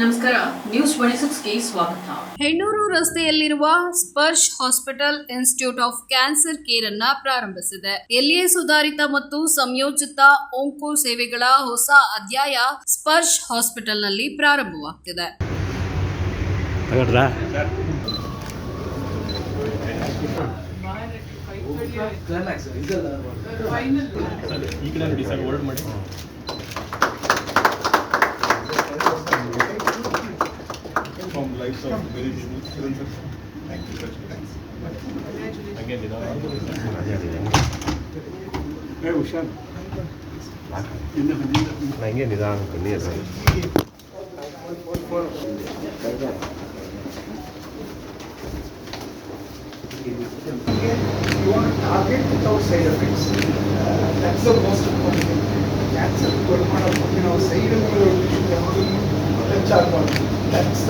ನಮಸ್ಕಾರ news twenty ಸಿಕ್ಸ್ಗೆ ಸ್ವಾಗತ. ಹೆಣ್ಣೂರು ರಸ್ತೆಯಲ್ಲಿರುವ Sparsh hospital institute of cancer care ಅನ್ನ ಪ್ರಾರಂಭಿಸಿದೆ. ಎಲ್ಲಿಯೇ ಸುಧಾರಿತ ಮತ್ತು ಸಂಯೋಜಿತ ಓಂಕೋ ಸೇವೆಗಳ ಹೊಸ ಅಧ್ಯಾಯ ಸ್ಪರ್ಶ್ ಹಾಸ್ಪಿಟಲ್ನಲ್ಲಿ ಪ್ರಾರಂಭವಾಗ್ತಿದೆ. ತಗೊಂಡ್ರಾ ಈ ಕಡೆ ನೋಡಿ ಸರ್ ಹೋಲ್ಡ್ ಮಾಡಿ. So ಬೆರಿಜ್ much thank you so much thank you again again ಇಡಾ ರಜಾ ರಜಾ I most of cancer focus ಮಾಡೋಕೆ ನಾವು ಸೇಲ್ಸ್ ಮಾಡ್ತೀವಿ ಹೆಚ್ಚಾರ್ that's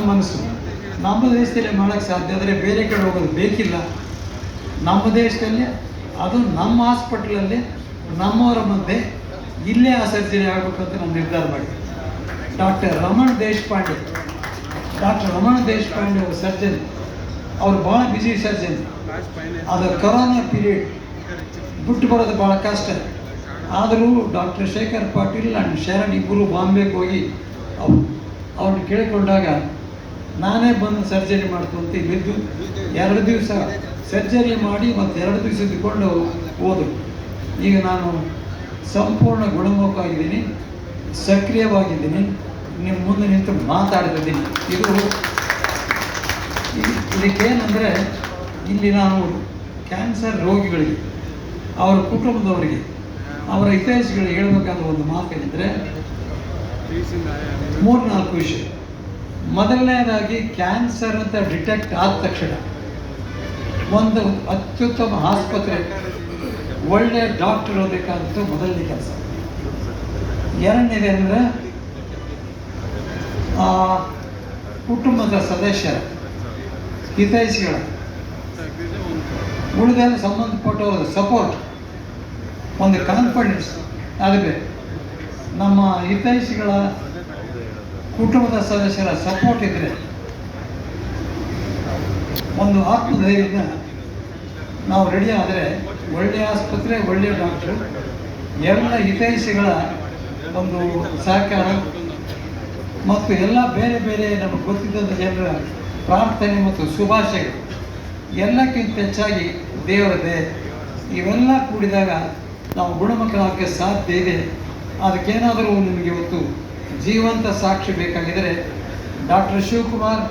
ನನ್ನ ಮನಸ್ಸು. ನಮ್ಮ ದೇಶದಲ್ಲಿ ಮಾಡೋಕ್ಕೆ ಸಾಧ್ಯ ಆದರೆ ಬೇರೆ ಕಡೆ ಹೋಗೋದು ಬೇಕಿಲ್ಲ. ನಮ್ಮ ದೇಶದಲ್ಲಿ, ಅದು ನಮ್ಮ ಹಾಸ್ಪಿಟ್ಲಲ್ಲಿ, ನಮ್ಮವರ ಮಧ್ಯೆ ಇಲ್ಲೇ ಆ ಸರ್ಜರಿ ಆಗಬೇಕು ಅಂತ ನಾನು ನಿರ್ಧಾರ ಮಾಡಿದೆ. ಡಾಕ್ಟರ್ ರಮಣ್ ದೇಶಪಾಂಡೆ, ಡಾಕ್ಟರ್ ರಮಣ್ ದೇಶಪಾಂಡೆ ಅವರು ಸರ್ಜನ್, ಅವರು ಭಾಳ ಬ್ಯುಸಿ ಸರ್ಜನ್. ಅದು ಕೊರೋನಾ ಪೀರಿಯಡ್ ಬಿಟ್ಟು ಬರೋದು ಭಾಳ ಕಷ್ಟ. ಆದರೂ ಡಾಕ್ಟರ್ ಶೇಖರ್ ಪಾಟೀಲ್ ಆ್ಯಂಡ್ ಶರಣ್ ಇಬ್ಬರು ಬಾಂಬೆಗೆ ಹೋಗಿ ಅವ್ರು ಅವ್ರನ್ನ ಕೇಳಿಕೊಂಡಾಗ ನಾನೇ ಬಂದು ಸರ್ಜರಿ ಮಾಡ್ತು ಅಂತ ಇಲ್ಲಿದ್ದು ಎರಡು ದಿವಸ ಸರ್ಜರಿ ಮಾಡಿ ಮತ್ತು ಎರಡು ದಿವಸ ಇದ್ದುಕೊಂಡು ಹೋದರು ಈಗ ನಾನು ಸಂಪೂರ್ಣ ಗುಣಮುಖವಾಗಿದ್ದೀನಿ ಸಕ್ರಿಯವಾಗಿದ್ದೀನಿ ನಿಮ್ಮ ಮುಂದೆ ನಿಂತು ಮಾತಾಡ್ತಿದ್ದೀನಿ. ಇದು ಇದಕ್ಕೇನಂದರೆ, ಇಲ್ಲಿ ನಾನು ಕ್ಯಾನ್ಸರ್ ರೋಗಿಗಳಿಗೆ, ಅವರ ಕುಟುಂಬದವರಿಗೆ, ಅವರ ಹಿತೈಷಿಗಳಿಗೆ ಹೇಳಬೇಕಾದ ಒಂದು ಮಾತೇನೆಂದರೆ ಮೂರ್ನಾಲ್ಕು ವಿಷಯ. ಮೊದಲನೇದಾಗಿ ಕ್ಯಾನ್ಸರ್ ಅಂತ ಡಿಟೆಕ್ಟ್ ಆದ ತಕ್ಷಣ ಒಂದು ಅತ್ಯುತ್ತಮ ಆಸ್ಪತ್ರೆ ಒಳ್ಳೆಯ ಡಾಕ್ಟರ್ ಇರಬೇಕಾದಂಥ ಮೊದಲನೇ ಕೆಲಸ. ಎರಡನೇದೇ ಅಂದರೆ ಕುಟುಂಬದ ಸದಸ್ಯರ, ಹಿತೈಷಿಗಳ, ಉಳಿದೆಲ್ಲ ಸಂಬಂಧಪಟ್ಟವರ ಸಪೋರ್ಟ್ ಒಂದು ಕಾನ್ಫಿಡೆನ್ಸ್ ಆಗಬೇಕು ನಮ್ಮ ಹಿತೈಷಿಗಳ ಕುಟುಂಬದ ಸದಸ್ಯರ ಸಪೋರ್ಟ್ ಇದ್ದರೆ ಒಂದು ಆತ್ಮಧೈರ್ಯದಿಂದ ನಾವು ರೆಡಿ ಆದರೆ ಒಳ್ಳೆಯ ಆಸ್ಪತ್ರೆ ಒಳ್ಳೆಯ ಡಾಕ್ಟ್ರು ಎಲ್ಲ ಹಿತೈಷಿಗಳ ಒಂದು ಸಹಕಾರ ಮತ್ತು ಎಲ್ಲ ಬೇರೆ ಬೇರೆ ನಮಗೆ ಗೊತ್ತಿದ್ದಂಥ ಜನರ ಪ್ರಾರ್ಥನೆ ಮತ್ತು ಶುಭಾಶಯಗಳು. ಎಲ್ಲಕ್ಕಿಂತ ಹೆಚ್ಚಾಗಿ ದೇವರ ದಯೆ ಇವೆಲ್ಲ ಕೂಡಿದಾಗ ನಾವು ಗುಣಮುಖರಾಗಕ್ಕೆ ಸಾಧ್ಯ ಇದೆ. ಅದಕ್ಕೇನಾದರೂ ನಿಮಗೆ ಇವತ್ತು ಜೀವಂತ ಸಾಕ್ಷಿ ಬೇಕಾಗಿದ್ದರೆ ಡಾಕ್ಟರ್ ಶಿವಕುಮಾರ್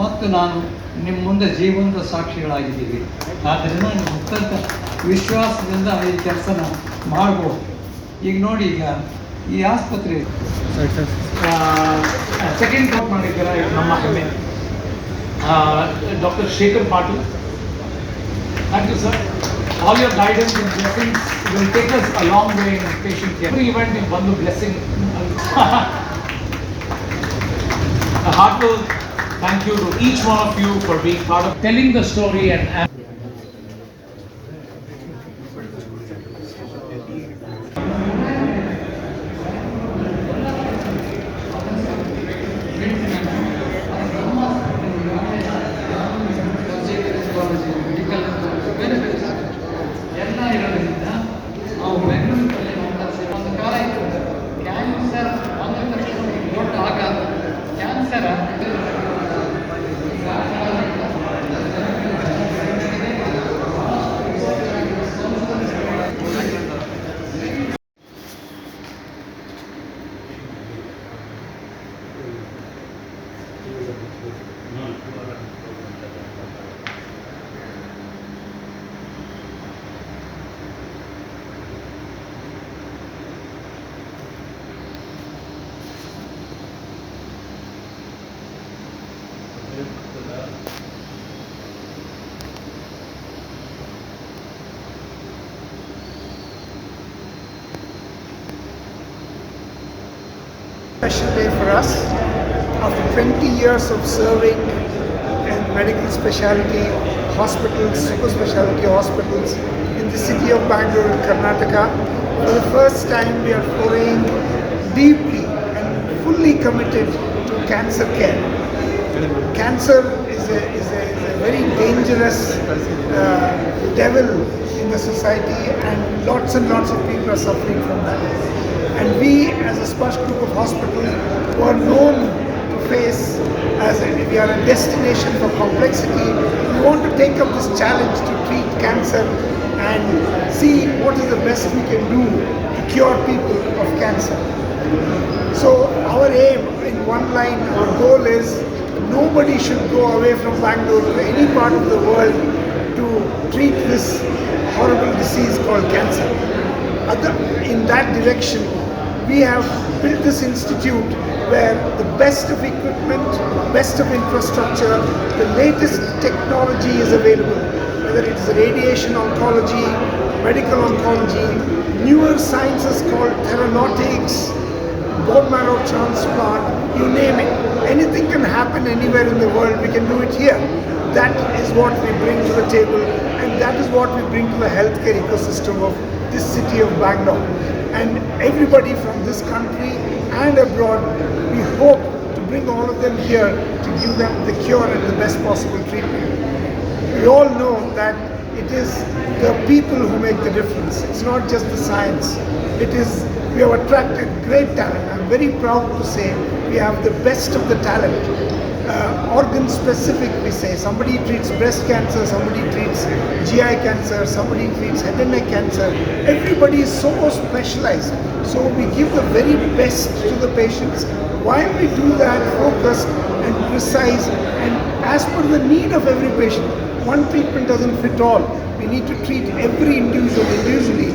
ಮತ್ತು ನಾನು ನಿಮ್ಮ ಮುಂದೆ ಜೀವಂತ ಸಾಕ್ಷಿಗಳಾಗಿದ್ದೀವಿ. ಆದ್ದರಿಂದ ನೀವು ಅತ್ಯಂತ ವಿಶ್ವಾಸದಿಂದ ಈ ಕೆಲಸನ ಮಾಡ್ಬೋದು. ಈಗ ನೋಡಿ ಈಗ ಈ ಆಸ್ಪತ್ರೆ ಸೆಕೆಂಡ್ ಕೋಟ್ ಮಾಡಿದ್ದೀರ? ನಮ್ಮ ಹೆಮ್ಮೆ doctor Shekhar Patil thank you sir all your guidance in blessings will take us along way way in patient event event blessing. a heartfelt thank you to each one of you for being part of telling the story and, and Thank you. Special day for us. After 20 years of serving in medical specialty hospitals, super specialty hospitals in the city of Bangalore in Karnataka, for the first time we are foraying deeply and fully committed to cancer care. Cancer is a, is a, is a very dangerous uh, devil in the society and lots and lots of people are suffering from that. And we as a Sparsh group of hospitals who are known to face as a, we are a destination for complexity, we want to take up this challenge to treat cancer and see what is the best we can do to cure people of cancer. So our aim in one line, our goal is nobody should go away from Bangalore to any part of the world to treat this horrible disease called cancer. In that direction, we have built this institute where the best of equipment, best of infrastructure, the latest technology is available, whether it is radiation oncology, medical oncology, newer sciences called therapeutics, bone marrow transplant, you name it. Anything can happen anywhere in the world, we can do it here. That is what we bring to the table, and that is what we bring to the healthcare ecosystem of this city of Bangalore. And everybody from this country and abroad, we hope to bring all of them here to give them the cure and the best possible treatment. We all know that it is the people who make the difference. It's not just the science. It is we have attracted great talent. I'm very proud to say we have the best of the talent. Uh, organ specific, we say. Somebody treats breast cancer, somebody treats GI cancer, somebody treats head and neck cancer. Everybody is so specialized. So we give the very best to the patients. While we do that focused and precise and as per the need of every patient, one treatment doesn't fit all. We need to treat every individual individually.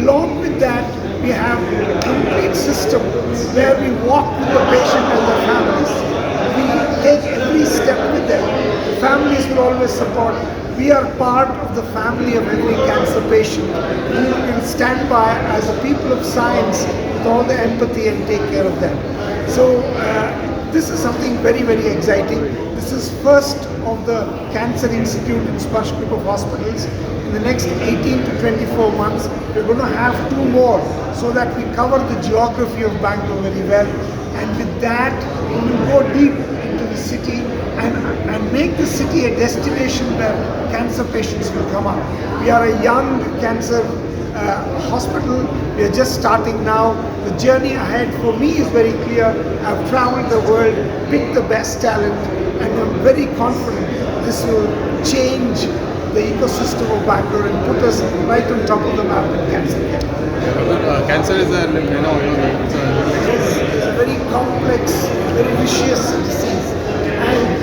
Along with that, we have a complete system where we walk with the patient and the families. Take every step with them. Families will always support. We are part of the family of every cancer patient. We will stand by as a people of science with all the empathy and take care of them. So uh, this is something very, very exciting. This is first of the Cancer Institute in Sparsh Group of Hospitals. In the next 18 to 24 months, we're going to have two more so that we cover the geography of Bangalore very well. And with that, we will go deep into the city and, and make the city a destination where cancer patients will come up. We are a young cancer uh, hospital. We are just starting now. The journey ahead for me is very clear. I've traveled the world, picked the best talent, and I'm very confident this will change the ecosystem of Bangalore and put us right on top of the map in cancer care. Cancer is a, you know, it's a It's, a very complex, very vicious disease, and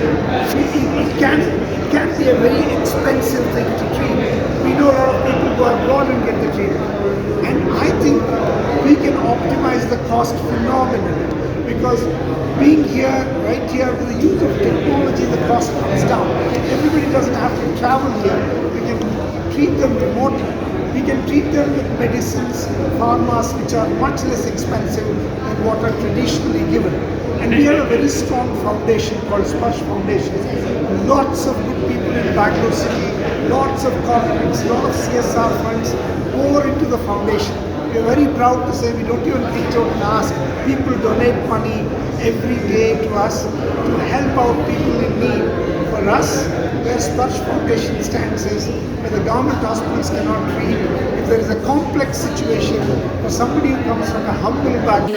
can it can be a very expensive thing to treat. We know a lot of people who are abroad and get the treatment, and I think we can optimize the cost phenomenally because being here, right here, with the use of technology, the cost comes down. Everybody doesn't have to travel here. We can treat them remotely. We can treat them with medicines, pharmas, which are much less expensive than what are traditionally given. And we have a very strong foundation called Sparsh Foundation. Lots of good people in Bangalore City, lots of corporates, lot of CSR funds pour into the foundation. we're very proud to say we don't even reach out and ask. People donate money every day to us to help out people in need. For us, where Sparsh Foundation stands is where the government hospitals cannot treat, if there is a complex situation for somebody who comes from a humble background.